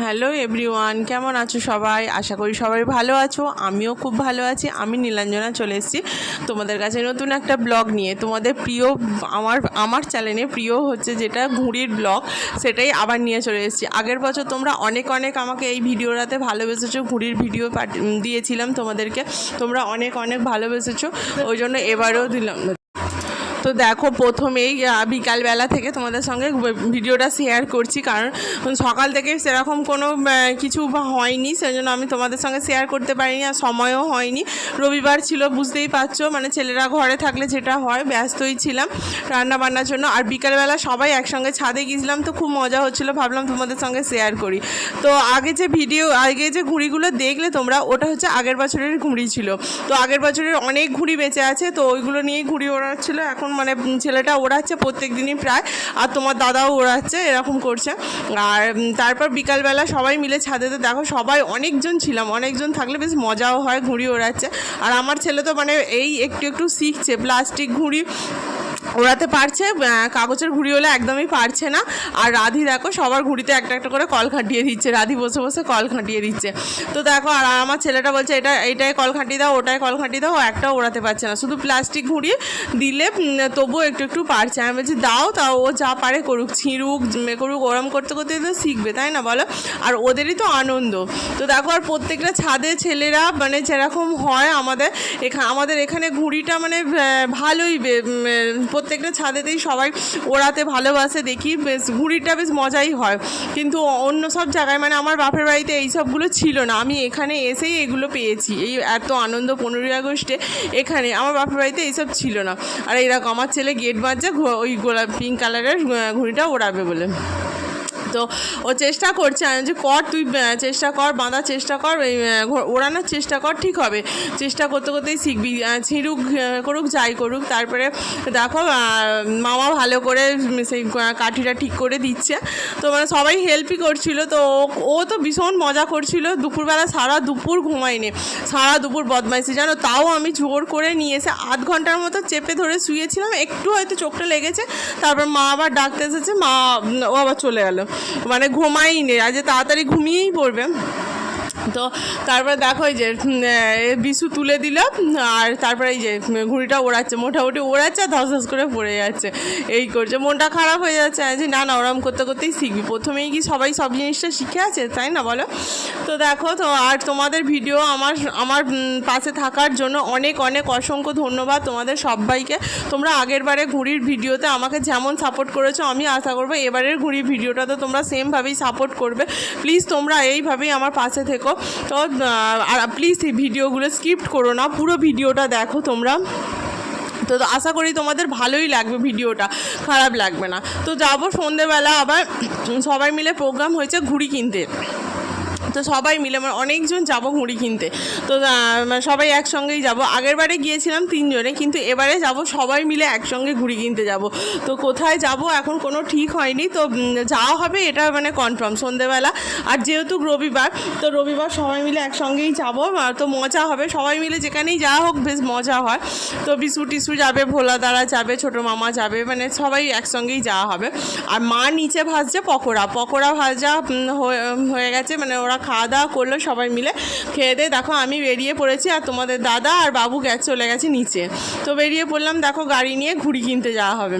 Hello everyone কেমন আছো সবাই? আশা করি সবাই ভালো আছো। আমিও খুব ভালো আছি। আমি নীলাঞ্জনা চলে এসেছি তোমাদের কাছে নতুন একটা ব্লগ নিয়ে। তোমাদের প্রিয়, আমার আমার চ্যানেলে প্রিয় হচ্ছে যেটা ঘুড়ির ব্লগ, সেটাই আবার নিয়ে চলে এসেছি। আগের বছর তোমরা অনেক অনেক আমাকে এই ভিডিওটাতে ভালোবেসেছো, ঘুড়ির ভিডিও দিয়েছিলাম তোমাদেরকে। তোমরা অনেক অনেক ভালোবেসেছো, ওই জন্য এবারেও দিলাম। তো দেখো, প্রথমেই বিকালবেলা থেকে তোমাদের সঙ্গে ভিডিওটা শেয়ার করছি। কারণ সকাল থেকে সেরকম কোনো কিছু হয়নি, সেজন্য আমি তোমাদের সঙ্গে শেয়ার করতে পারিনি আর সময়ও হয়নি। রবিবার ছিল, বুঝতেই পারছ মানে ছেলেরা ঘরে থাকলে যেটা হয়, ব্যস্তই ছিলাম রান্না বান্নার জন্য। আর বিকালবেলা সবাই একসঙ্গে ছাদে গিয়েছিলাম, তো খুব মজা হচ্ছিল, ভাবলাম তোমাদের সঙ্গে শেয়ার করি। তো আগে যে ভিডিও আগে যে ঘুড়িগুলো দেখলে তোমরা, ওটা হচ্ছে আগের বছরের ঘুড়ি ছিল। তো আগের বছরের অনেক ঘুড়ি বেঁচে আছে, তো ওইগুলো নিয়েই ঘুড়ি ওড়াচ্ছিল। এখন মানে ছেলেটা ওড়াচ্ছে প্রত্যেক দিনই প্রায়, আর তোমার দাদাও ওড়াচ্ছে, এরকম করছে। আর তারপর বিকালবেলা সবাই মিলে ছাদেতে দেখো সবাই অনেকজন ছিলাম, অনেকজন থাকলে বেশ মজাও হয়, ঘুড়ি ওড়াচ্ছে। আর আমার ছেলে তো মানে এই একটু একটু শিখছে, প্লাস্টিক ঘুড়ি ওড়াতে পারছে কাগজের ঘুড়ি হলে একদমই পারছে না। আর রাধি দেখো, সবার ঘুড়িতে একটা একটা করে কল খাটিয়ে দিচ্ছে। রাধি বসে বসে কল খাটিয়ে দিচ্ছে। তো দেখো, আর আমার ছেলেটা বলছে, এটা, এটাই কল খাটিয়ে দাও, ওটাই কল খাটিয়ে দাও, ও একটাও ওড়াতে পারছে না। শুধু প্লাস্টিক ঘুড়ি দিলে তবুও একটু একটু পারছে। আমি বলছি, দাও তাও ও যা পারে করুক, ছিঁড়ুক করুক, ওরম করতে করতে তো শিখবে, তাই না বলো? আর ওদেরই তো আনন্দ। তো দেখো, আর প্রত্যেকটা ছাদে ছেলেরা মানে যেরকম হয় আমাদের এখানে আমাদের এখানে ঘুড়িটা মানে ভালোই প্রত্যেকটা ছাদেতেই সবাই ওড়াতে ভালোবাসে, দেখি বেশ, ঘুড়িটা বেশ মজাই হয়। কিন্তু অন্য সব জায়গায় মানে আমার বাপের বাড়িতে এই সবগুলো ছিল না। আমি এখানে এসেই এগুলো পেয়েছি। এই এত আনন্দ, পনেরোই আগস্টে এখানে আমার বাপের বাড়িতে এইসব ছিল না। আর এরকম আমার ছেলে গেট বাজছে ওই গোলাপ পিঙ্ক কালারের ঘুড়িটা ওড়াবে বলে। তো ও চেষ্টা করছে আমি যে কর তুই চেষ্টা কর, বাঁধার চেষ্টা কর ওড়ানোর চেষ্টা কর, ঠিক হবে। চেষ্টা করতে করতেই শিখবি ছিঁড়ুক করুক, যাই করুক, তারপরে দেখো মামা ভালো করে সেই কাঠিটা ঠিক করে দিচ্ছে। তো মানে সবাই হেল্পই করছিল, তো ও- ও তো ভীষণ মজা করছিল, দুপুরবেলা সারা দুপুর ঘুমায়নি, সারা দুপুর বদমাইশি, জানো? তাও আমি জোর করে নিয়ে এসে আধ ঘণ্টার মতো চেপে ধরে শুয়েছিলাম, একটু হয়তো চোখটা লেগেছে, তারপর মা আবার ডাকতে এসেছে, মা ও আবার চলে গেল মানে ঘুমাইনি আজ তাড়াতাড়ি ঘুমিয়েই পড়বে। তো তারপরে দেখো এই যে বিশু তুলে দিল, আর তারপরে এই যে ঘুড়িটা ওড়াচ্ছে, মোটামুটি ওড়াচ্ছে, আর ধস ধস করে পড়ে যাচ্ছে। এই করছে, মনটা খারাপ হয়ে যাচ্ছে যে না না, ওরম করতে করতেই শিখবি। প্রথমেই কি সবাই সব জিনিসটা শিখে আছে, তাই না বলো? তো দেখো, তো আর তোমাদের ভিডিও আমার আমার পাশে থাকার জন্য অনেক অনেক অসংখ্য ধন্যবাদ তোমাদের সবাইকে। তোমরা আগের বারে ঘুড়ির ভিডিওতে আমাকে যেমন সাপোর্ট করেছ, আমি আশা করব এবারের ঘুড়ির ভিডিওটা তো তোমরা সেমভাবেই সাপোর্ট করবে। প্লিজ তোমরা এইভাবেই আমার পাশে থেকো। তো আর প্লিজ এই ভিডিওগুলো স্কিপ্ট করো না, পুরো ভিডিওটা দেখো তোমরা। তো আশা করি তোমাদের ভালোই লাগবে ভিডিওটা, খারাপ লাগবে না। তো যাব সন্ধেবেলা আবার, সবাই মিলে প্রোগ্রাম হয়েছে ঘুড়ি কিনতে। তো সবাই মিলে মানে অনেকজন যাব ঘুড়ি কিনতে। তো মানে সবাই একসঙ্গেই যাব। আগের বারে গিয়েছিলাম তিনজনে, কিন্তু এবারে যাব, সবাই মিলে একসঙ্গে ঘুড়ি কিনতে যাব। তো কোথায় যাব এখন কোনো ঠিক হয়নি, তো যাওয়া হবে এটা মানে কনফার্ম সন্ধেবেলা। আর যেহেতু রবিবার, তো রবিবার সবাই মিলে একসঙ্গেই যাব তো মজা হবে। সবাই মিলে যেখানেই যাওয়া হোক, বেশ মজা হয়। তো বিশু টিসু যাবে, ভোলা দ্বারা যাবে, ছোটো মামা যাবে মানে সবাই একসঙ্গেই যাওয়া হবে। আর মা নিচে ভাজছে পকোড়া। পকোড়া ভাজা হয়ে গেছে মানে ওরা খাওয়া দাওয়া করল সবাই মিলে। খেয়ে দিয়ে দেখো আমি বেরিয়ে পড়েছি আর তোমাদের দাদা আর বাবু চলে গেছে নিচে। তো বেরিয়ে পড়লাম, দেখো গাড়ি নিয়ে ঘুড়ি কিনতে যাওয়া হবে।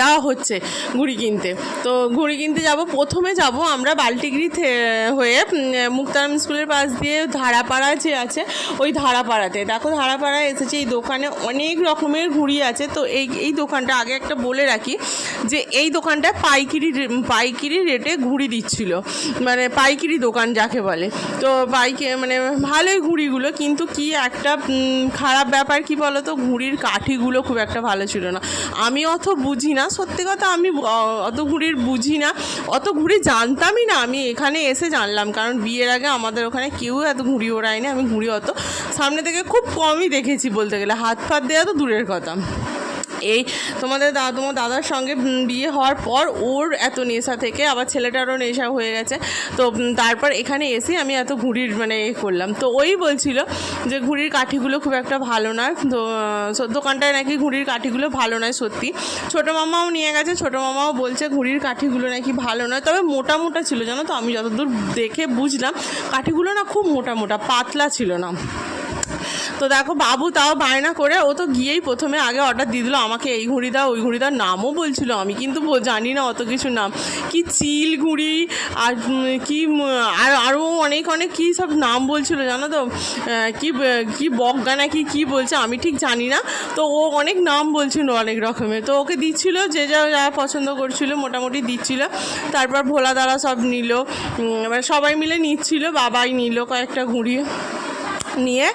যাওয়া হচ্ছে ঘুড়ি কিনতে। তো ঘুড়ি কিনতে যাব, প্রথমে যাব আমরা বাল্টিগিরি হয়ে মুক্তারাম স্কুলের পাশ দিয়ে ধারাপাড়া যে আছে, ওই ধারাপাড়াতে। দেখো ধারাপাড়ায় এসেছে, এই দোকানে অনেক রকমের ঘুড়ি আছে। তো এই এই দোকানটা আগে একটা বলে রাখি যে, এই দোকানটায় পাইকিরি পাইকিরি রেটে ঘুড়ি দিচ্ছিল। মানে পাইকিরি দোকান যাকে বলে। তো পাইকে মানে ভালোই ঘুড়িগুলো, কিন্তু কি একটা খারাপ ব্যাপার কি বলো তো ঘুড়ির কাঠিগুলো খুব একটা ভালো ছিল না। আমি অত বুঝি না সত্যি কথা আমি অত ঘুড়ির বুঝি না। অত ঘুড়ি জানতামই না, আমি এখানে এসে জানলাম। কারণ বিয়ের আগে আমাদের ওখানে কেউ এত ঘুড়ি ওড়ায়নি, আমি ঘুড়ি অত। সামনে থেকে খুব কমই দেখেছি বলতে গেলে। হাত ফাত দেওয়া তো দূরের কথা। এই তোমাদের দাদা তোমার দাদার সঙ্গে বিয়ে হওয়ার পর ওর এত নেশা থেকে আবার ছেলেটারও নেশা হয়ে গেছে। তো তারপর এখানে এসে আমি এত ঘুড়ির মানে করলাম। তো ওই বলছিল যে ঘুড়ির কাঠিগুলো খুব একটা ভালো নয়। তো দোকানটায় নাকি ঘুড়ির কাঠিগুলো ভালো নয় সত্যি। ছোটো মামাও নিয়ে গেছে, ছোটো মামাও বলছে ঘুড়ির কাঠিগুলো নাকি ভালো নয়। তবে মোটা মোটা ছিল, জানো তো? আমি যতদূর দেখে বুঝলাম, কাঠিগুলো না খুব মোটা মোটা, পাতলা ছিল না। তো দেখো বাবু তাও বায়না করে, ও তো গিয়েই প্রথমে আগে অর্ডার দিয়ে দিল, আমাকে এই ঘুড়ি দাও ওই ঘুড়ি দাও নামও বলছিল, আমি কিন্তু জানি না অত কিছু নাম। কি চিল ঘুড়ি, আর কি আর আরও অনেক অনেক কী সব নাম বলছিল জানো তো? কি কি বকগা নাকি কি বলছে, আমি ঠিক জানি না। তো ও অনেক নাম বলছিল অনেক রকমের। তো ওকে দিচ্ছিল, যে যা যা পছন্দ করছিল মোটামুটি দিচ্ছিল। তারপর ভোলা দ্বারা সব নিল এবার সবাই মিলে নিচ্ছিল, বাবাই নিল কয়েকটা ঘুড়ি। নিয়ে।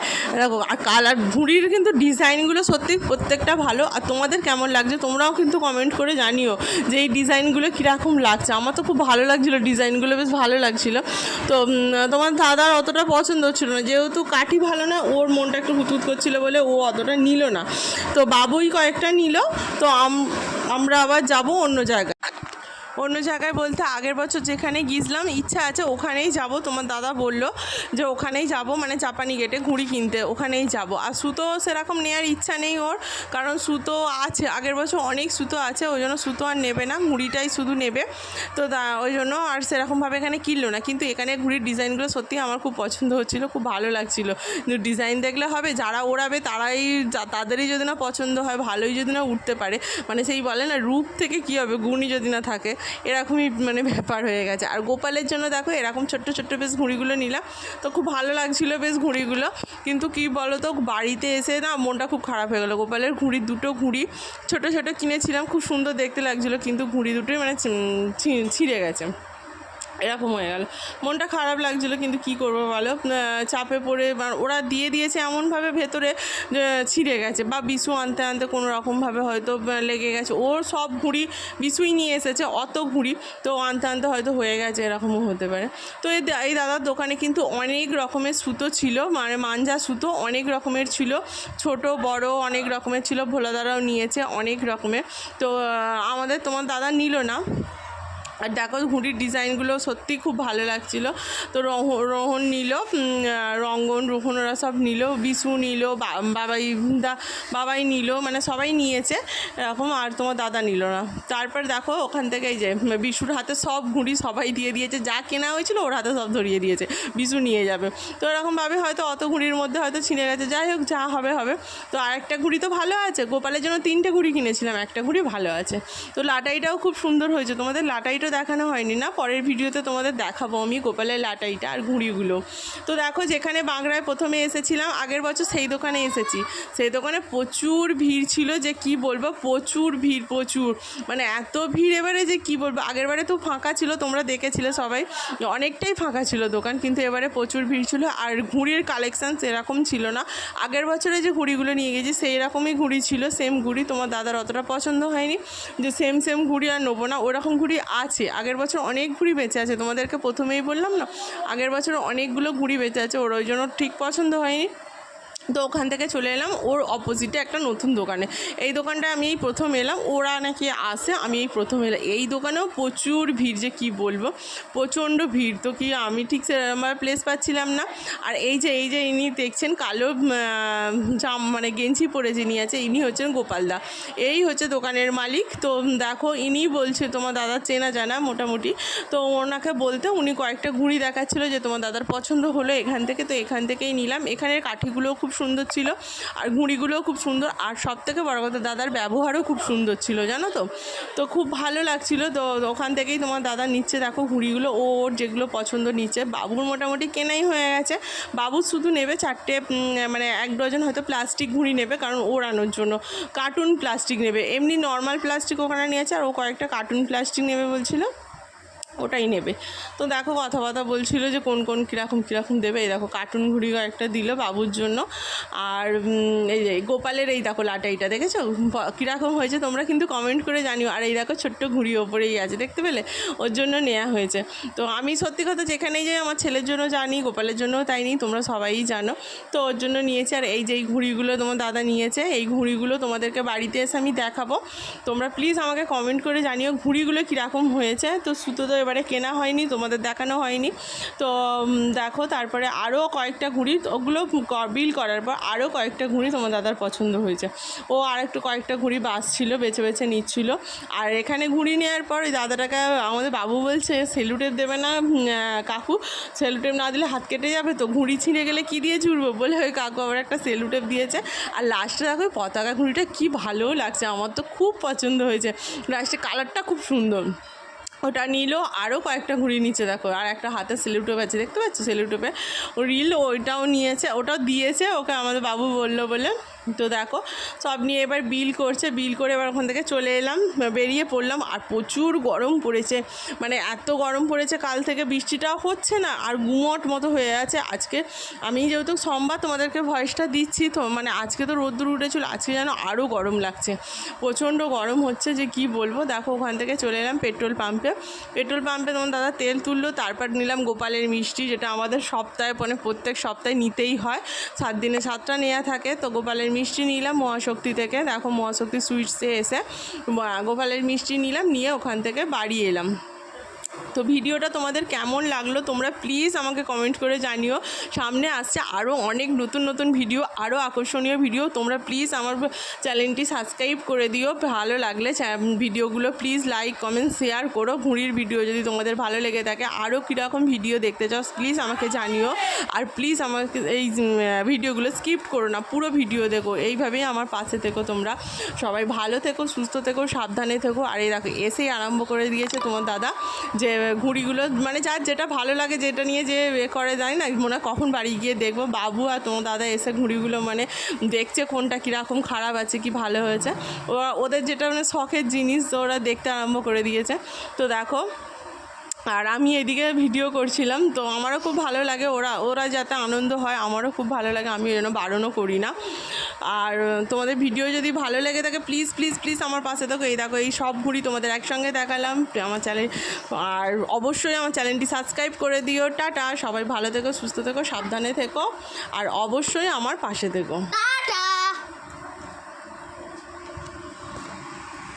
আর কালার ঘুড়ির কিন্তু ডিজাইনগুলো সত্যি প্রত্যেকটা ভালো। আর তোমাদের কেমন লাগছে তোমরাও কিন্তু কমেন্ট করে জানিও যে এই ডিজাইনগুলো কীরকম লাগছে। আমার তো খুব ভালো লাগছিল, ডিজাইনগুলো বেশ ভালো লাগছিল। তো তোমার দাদার অতটা পছন্দ হচ্ছিল না। যেহেতু কাঠি ভালো না, ওর মনটা একটু হুতুত করছিল বলে ও অতটা নিল না। তো বাবুই কয়েকটা নিল। তো আম- আমরা আবার যাব অন্য জায়গায়। অন্য জায়গায় বলতে আগের বছর যেখানে গিয়েছিলাম, ইচ্ছা আছে ওখানেই যাব। তোমার দাদা বলল যে ওখানেই যাব মানে চাপানি গেটে ঘুড়ি কিনতে, ওখানেই যাব। আর সুতো সেরকম নেওয়ার ইচ্ছা নেই ওর, কারণ সুতো আছে। আগের বছর অনেক সুতো আছে, ওই জন্য সুতো আর নেবে না ঘুড়িটাই শুধু নেবে। তো ওই জন্য আর সেরকমভাবে এখানে কিনলো না। কিন্তু এখানে ঘুড়ির ডিজাইনগুলো সত্যি আমার খুব পছন্দ হচ্ছিল, খুব ভালো লাগছিল। ডিজাইন দেখলে হবে, যারা ওড়াবে তারাই তাদেরই যদি না পছন্দ হয়, ভালোই যদি না উঠতে পারে। মানে সেই বলে না, রূপ থেকে কী হবে, গুণই যদি না থাকে। এরকমই মানে ব্যাপার হয়ে গেছে। আর গোপালের জন্য দেখো এরকম ছোট্ট ছোট্ট বেশ ঘুড়িগুলো নিলাম। তো খুব ভালো লাগছিল বেশ ঘুড়িগুলো। কিন্তু কি বলো তো বাড়িতে এসে না মনটা খুব খারাপ হয়ে গেলো। গোপালের ঘুড়ি দুটো ঘুড়ি ছোট ছোট কিনেছিলাম, খুব সুন্দর দেখতে লাগছিল। কিন্তু ঘুড়ি দুটোই মানে ছিঁড়ে গেছে। এরকম হয়ে গেল। মনটা খারাপ লাগছিল, কিন্তু কি করব বলো? চাপে পড়ে ওরা দিয়ে দিয়েছে এমনভাবে ভেতরে ছিঁড়ে গেছে বা বিছু আনতে আনতে কোনো রকমভাবে হয়তো লেগে গেছে। ওর সব ঘুড়ি বিছুই নিয়ে এসেছে, অত ঘুড়ি, তো আনতে আনতে হয়তো হয়ে গেছে, এরকমও হতে পারে। তো এই দাদার দোকানে কিন্তু অনেক রকমের সুতো ছিল মানে মাঞ্জা সুতো অনেক রকমের ছিল, ছোট, বড় অনেক রকমের ছিল ভোলা দাদাও নিয়েছে অনেক রকমের। তো আমাদের তোমার দাদা নিল না। আর দেখো ঘুড়ির ডিজাইনগুলো সত্যি খুব ভালো লাগছিল। তো রোহন নিল রঙ্গন, রোহন ওরা সব নিল, বিশু নিল বাবাই দা, বাবাই নিল মানে সবাই নিয়েছে এরকম, আর তোমার দাদা নিল না। তারপর দেখো ওখান থেকেই যে, বিশুর হাতে সব ঘুড়ি সবাই দিয়ে দিয়েছে, যা কেনা হয়েছিল ওর হাতে সব ধরিয়ে দিয়েছে, বিশু নিয়ে যাবে। তো এরকমভাবে হয়তো অত ঘুড়ির মধ্যে হয়তো ছিঁড়ে গেছে, যাই হোক যা হবে হবে। তো আরেকটা ঘুড়ি তো ভালো আছে, গোপালের জন্য তিনটে ঘুড়ি কিনেছিলাম, একটা ঘুড়ি ভালো আছে। তো লাটাইটাও খুব সুন্দর হয়েছে, তোমাদের লাটাইটা দেখানো হয়নি না, পরের ভিডিওতে তোমাদের দেখাবো আমি গোপালের লাটাইটা আর ঘুড়িগুলো তো দেখো যেখানে বাংলায় প্রথমে এসেছিলাম, আগের বছর সেই দোকানে এসেছি। সেই দোকানে প্রচুর ভিড় ছিল যে কি বলব, প্রচুর ভিড়, প্রচুর। মানে এত ভিড় এবারে যে কি বলব, আগের বারে তো ফাঁকা ছিল, তোমরা দেখেছিলে সবাই অনেকটাই ফাঁকা ছিল দোকান, কিন্তু এবারে প্রচুর ভিড় ছিল আর ঘুড়ির কালেকশান সেরকম ছিল না। আগের বছরে যে ঘুড়িগুলো নিয়ে গেছি, সেই রকমই ঘুড়ি ছিল সেম ঘুড়ি তোমার দাদার অতটা পছন্দ হয়নি, যে সেম সেম ঘুড়ি আর নেব না, ওরকম ঘুড়ি আছে আগের বছর অনেক ঘুড়ি বেঁচে আছে, তোমাদেরকে প্রথমেই বললাম না? আগের বছর অনেকগুলো ঘুড়ি বেঁচে আছে, ওর ওই জন্য ঠিক পছন্দ হয়নি। তো ওখান থেকে চলে এলাম। ওর অপোজিটে একটা নতুন দোকানে। এই দোকানটা আমি এই প্রথম এলাম। ওরা নাকি আসে, আমি এই প্রথম এলাম এই দোকানেও প্রচুর ভিড় যে কি বলব? প্রচণ্ড ভিড়। তো কি আমি ঠিক সে, আমার প্লেস পাচ্ছিলাম না। আর এই যে এই যে ইনি দেখছেন, কালো জাম মানে গেঞ্জি পরে যিনি আছে, ইনি হচ্ছেন গোপালদা এই হচ্ছে দোকানের মালিক। তো দেখো ইনি বলছে, তোমার দাদা চেনা জানা মোটামুটি। তো ওনাকে বলতে উনি কয়েকটা ঘুড়ি দেখাচ্ছিল যে তোমার দাদার পছন্দ হলো এখান থেকে। তো এখান থেকেই নিলাম। এখানের কাঠিগুলোও খুব সুন্দর ছিল। আর ঘুড়িগুলোও খুব সুন্দর। আর সব থেকে বড় কথা, দাদার ব্যবহারও খুব সুন্দর ছিল, জানো তো? তো খুব ভালো লাগছিল। তো ওখান থেকেই তোমার দাদা নিচ্ছে। দেখো ঘুড়িগুলো, ওর যেগুলো পছন্দ নিচ্ছে। বাবুর মোটামুটি কেনাই হয়ে গেছে। বাবু শুধু নেবে চারটে মানে এক ডজন হয়তো প্লাস্টিক ঘুড়ি নেবে, কারণ ওড়ানোর জন্য। কার্টুন প্লাস্টিক নেবে। এমনি নর্মাল প্লাস্টিক ওখানে নিয়েছে, আর ও কয়েকটা কার্টুন প্লাস্টিক নেবে বলছিল। ওটাই নেবে। তো দেখো কথাবার্তা বলছিল যে কোন কোন কীরকম কীরকম দেবে। এই দেখো কার্টুন ঘুড়ি একটা দিল বাবুর জন্য। আর এই যে গোপালের এই দেখো লাটাইটা, দেখেছ? কীরকম হয়েছে তোমরা কিন্তু কমেন্ট করে জানিও। আর এই দেখো ছোট্ট ঘুড়ি ওপরেই আছে, দেখতে পেলে? ওর জন্য নেওয়া হয়েছে। তো আমি সত্যি কথা যেখানেই যাই আমার ছেলের জন্য জানি, গোপালের জন্যও তাই নিই, তোমরা সবাই জানো। তো ওর জন্য নিয়েছে। আর এই যে এই ঘুড়িগুলো তোমার দাদা নিয়েছে, এই ঘুড়িগুলো তোমাদেরকে বাড়িতে এসে আমি দেখাবো। তোমরা প্লিজ আমাকে কমেন্ট করে জানিও ঘুড়িগুলো কীরকম হয়েছে। তো সুতো তো এবারে কেনা হয়নি, তোমাদের দেখানো হয়নি। তো দেখো, তারপরে আরও কয়েকটা ঘুড়ি, ওগুলো বিল করার পর আরও কয়েকটা ঘুড়ি তোমার দাদার পছন্দ হয়েছে। ও আর একটু কয়েকটা ঘুড়ি বাসছিল বেছে বেছে নিচ্ছিল। আর এখানে ঘুড়ি নেওয়ার পর ওই দাদাটাকে আমাদের বাবু বলছে সেলুটেপ দেবে না কাকু। সেলুটেপ না দিলে হাত কেটে যাবে তো, ঘুড়ি ছিঁড়ে গেলে কি দিয়ে জুড়বো বলে ওই কাকু আবার একটা সেলুটেপ দিয়েছে। আর লাস্টে দেখো ওই পতাকা ঘুড়িটা কি ভালো লাগছে, আমার তো খুব পছন্দ হয়েছে। লাস্টে কালারটা খুব সুন্দর। ওটা নিল আরও কয়েকটা ঘুড়ি নিচে দেখো, আর একটা হাতে সেলুটোপ আছে, দেখতে পাচ্ছ সেলুটোপে? ও রিল ওইটাও নিয়েছে, ওটাও দিয়েছে, ওকে আমাদের বাবু বলল বলে তো দেখো, সব নিয়ে এবার বিল করছে, বিল করে এবার ওখান থেকে চলে এলাম, বেরিয়ে পড়লাম, আর প্রচুর গরম পড়েছে। মানে এত গরম পড়েছে, কাল থেকে বৃষ্টিটাও হচ্ছে না, আর গুমট মতো হয়ে আছে। আজকে আমি যেহেতু সোমবার তোমাদেরকে ভয়েসটা দিচ্ছি, তো মানে আজকে তো রোদ্দুর উঠেছিল, আজকে যেন আরও গরম লাগছে। প্রচণ্ড গরম হচ্ছে যে কি বলব, দেখো ওখান থেকে চলে এলাম পেট্রোল পাম্পে পেট্রোল পাম্পে তোমার দাদা তেল তুললো, তারপর নিলাম গোপালের মিষ্টি, যেটা আমাদের সপ্তাহে মানে প্রত্যেক সপ্তাহে নিতেই হয়। সাত দিনে সাতটা নেওয়া থাকে, তো গোপালের মিষ্টি নিলাম মহাশক্তি থেকে। দেখো মহাশক্তি সুইটসে এসে গোপালের মিষ্টি নিলাম, নিয়ে ওখান থেকে বাড়ি এলাম। তো ভিডিওটা তোমাদের কেমন লাগল তোমরা প্লিজ আমাকে কমেন্ট করে জানিও। সামনে আসছে আরও অনেক নতুন নতুন ভিডিও আরও আকর্ষণীয় ভিডিও তোমরা প্লিজ আমার চ্যানেলটি সাবস্ক্রাইব করে দিও। ভালো লাগলে ভিডিওগুলো প্লিজ লাইক কমেন্ট শেয়ার করো। ঘুড়ির ভিডিও যদি তোমাদের ভালো লেগে থাকে আরও কীরকম ভিডিও দেখতে চাও প্লিজ আমাকে জানিও। আর প্লিজ আমাকে এই ভিডিওগুলো স্কিপ করো না, পুরো ভিডিও দেখো। এইভাবেই আমার পাশে থেকো তোমরা। সবাই ভালো থেকো, সুস্থ থেকো, সাবধানে থেকো। আর এই দেখো, এসেই আরম্ভ করে দিয়েছে তোমার দাদা যে ঘুড়িগুলো মানে যার যেটা ভালো লাগে যেটা নিয়ে যে এ করে যায় না, মনে কখন বাড়ি গিয়ে দেখব। বাবু আর তোমার দাদা এসে ঘুড়িগুলো মানে দেখছে কোনটা কীরকম খারাপ আছে, কি ভালো হয়েছে। ওরা, ওদের যেটা মানে শখের জিনিস, ওরা দেখতে আরম্ভ করে দিয়েছে। তো দেখো আর আমি এদিকে ভিডিও করছিলাম, তো আমারও খুব ভালো লাগে ওরা ওরা যাতে আনন্দ হয়, আমারও খুব ভালো লাগে আমি যেন বারণও করি না। আর তোমাদের ভিডিও যদি ভালো লেগে থাকে প্লিজ প্লিজ প্লিজ আমার পাশে থাকো, এই দেখো, এই সব ঘুড়ি তোমাদের একসঙ্গে দেখালাম, আমার চ্যানেল আর অবশ্যই আমার চ্যানেলটি সাবস্ক্রাইব করে দিও, টাটা, সবাই ভালো থেকো, সুস্থ থেকো, সাবধানে থেকো, আর অবশ্যই আমার পাশে থেকো।